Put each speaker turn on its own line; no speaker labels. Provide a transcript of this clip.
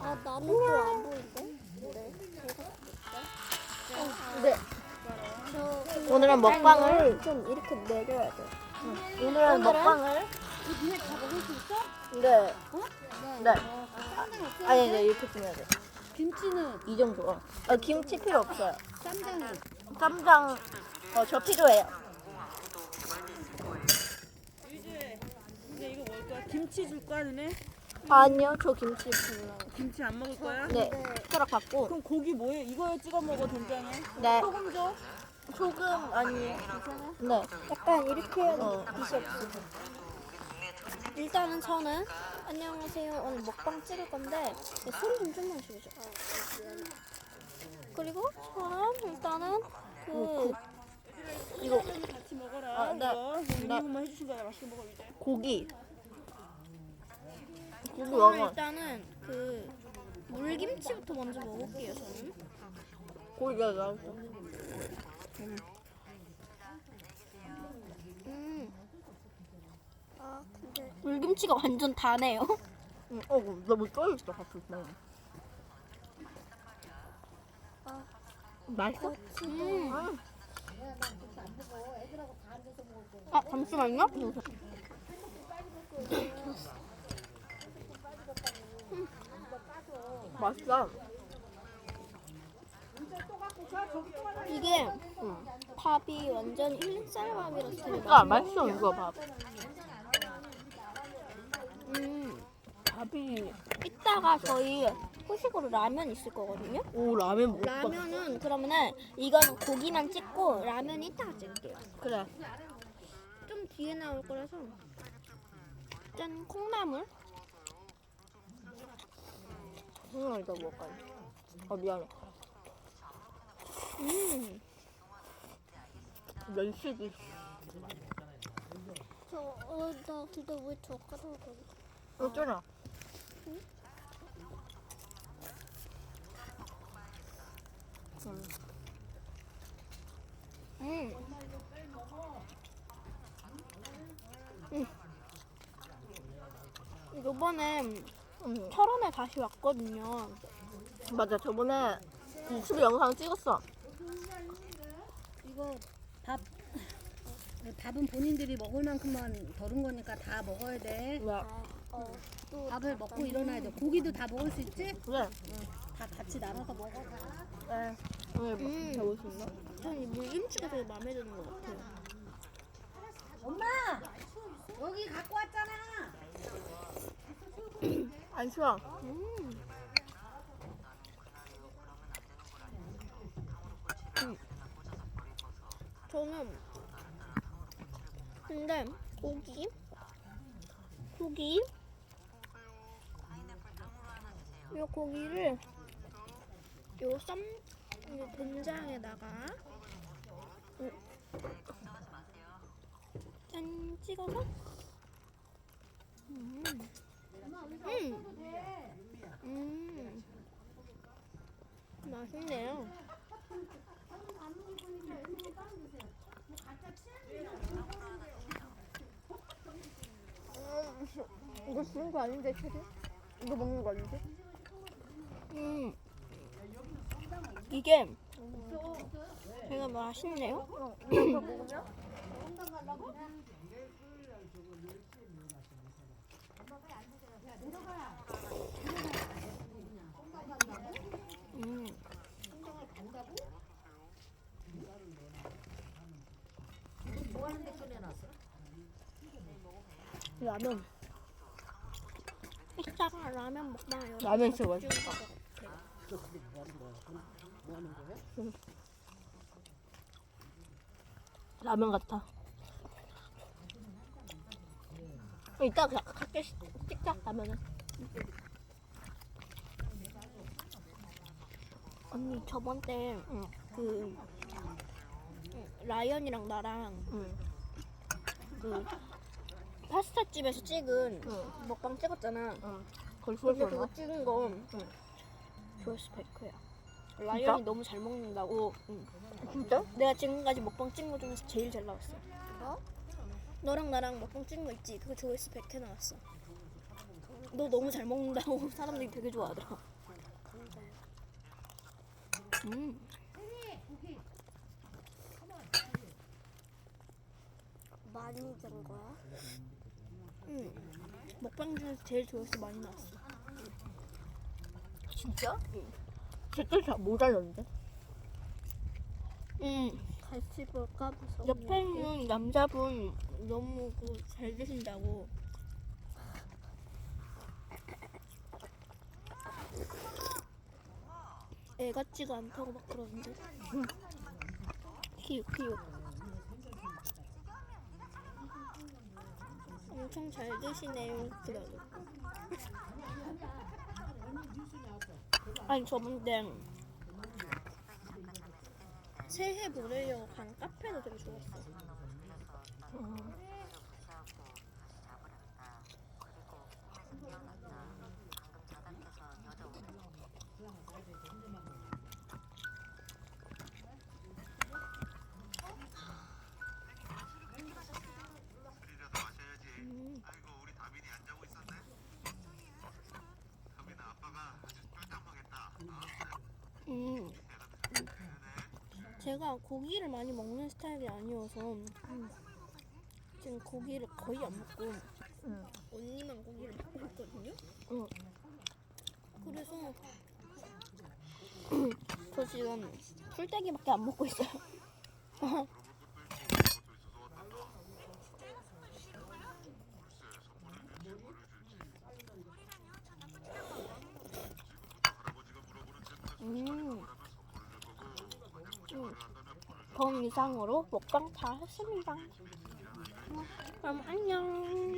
아 나는 또안 보이는데? 네.
네.
저
오늘은 먹방을
좀 이렇게 내려야 돼.
오늘은? 먹방을
이 위에 다 먹을 수 있어?
네. 네.
어, 쌈장 없어?
아니 네 이렇게 주면 돼.
김치는
이 정도. 아, 김치 필요 없어요.
쌈장은
쌈장 어 저 필요해요.
이제 이제 이거 먹을 거야? 김치 줄 거야, 너네?
아니요 저 김치 별로.
김치 안 먹을 거야?
네. 숟가락 받고.
그럼 고기 뭐해? 이거에 찍어 먹어 된장에.
네.
소금 줘.
소금 아니에요. 네.
약간 이렇게 해야 돼.
어.
빛이 없어. 일단은 저는 안녕하세요. 오늘 먹방 찍을 건데 네, 소리 좀 좀만 줄여줘. 그리고 저는 일단은 그
이거
같이 먹어라.
아, 네.
이거
네.
유니폼만 해주신 거야. 맛있게 먹어 이제.
고기. 고기
저는. 일단은 그 물김치부터 먼저 먹을게요. 저는.
고기가 나왔어.
음. 아 근데 물김치가 완전 다네요.
응. 어 너무 쫄있어 같이.
아.
맛있어?
음.
음.
아 잠시만요.
맛있어.
이게
응.
밥이 완전 1인 쌀밥이라서 되게 맛있는
맛있어 이거 밥.
음.
밥이
이따가 저희 후식으로 라면 있을 거거든요.
오 라면 거.
라면은 그러면은 이거는 고기만 찍고 라면 이따가 찍을게요.
그래.
좀 뒤에 나올 거라서 짠 콩나물.
응 이거 먹을까? 아 미안해.
음.
면식이.
저 어 나 근데 왜 젓가락을?
어쩌나?
음. 음. 요번에
응.
철원에 다시 왔거든요.
맞아 저번에 유튜브 영상 찍었어.
이거 밥 밥은 본인들이 먹을 만큼만 덜은 거니까 다 먹어야 돼.
네.
어, 또
밥을 먹고 일어나야 돼. 고기도 다 먹을 수 있지?
그래.
다 같이 나눠서 먹어.
네. 오늘 뭐
음.
수 있나?
저는 이 물김치가 되게 마음에 드는 것 같아요.
엄마 여기 갖고 왔잖아.
안.
음. 저는 근데 고기 고기 이 고기를 요쌈 요 된장에다가 음. 짠 찍어서 음. 음. 음. 맛있네요.
이거 쓰는 거 아닌데 체리? 이거 먹는 거 아닌데?
음. 이게 되게 맛있네요.
먹으면?
음.
라면.
이따가 라면 먹방이요.
라면 진짜 맛있어. 라면 같아. 어, 이따 가, 갈게 찍자 라면은.
언니 저번 때
응.
그 라이언이랑 나랑
응.
그 파스타 집에서 찍은
응.
먹방 찍었잖아.
응. 거기
근데
소스
그거 찍은 거 조스 베이커야. 라이언이 너무 잘 먹는다고. 응.
진짜?
내가 지금까지 먹방 찍은 거 중에서 제일 잘 나왔어. 뭐? 너랑 나랑 먹방 찍은 거 있지? 그거 조회수 100회 나왔어. 너 너무 잘 먹는다고 사람들이 되게 좋아하더라. 음.
많이 된 거야?
응. 먹방 중에서 제일 조회수 많이 나왔어.
진짜?
댓글 잘못 알렸는데?
응.
같이 볼까 무서워.
옆에 있는 남자분 너무 그잘 드신다고. 애 같지가 않다고 막 그러는데. 키읔 키읔. 엄청 잘 드시네요. 그래도. 아니 저번에 새해 보내려고 간 카페도 되게 좋았어. 제가 고기를 많이 먹는 스타일이 아니어서 음, 지금 고기를 거의 안 먹고
응.
언니만 고기를 먹고 있거든요.
응.
그래서 저 지금 풀떼기밖에 안 먹고 있어요. 음. 음. 전 이상으로 먹방 다 했습니다. 그럼 안녕.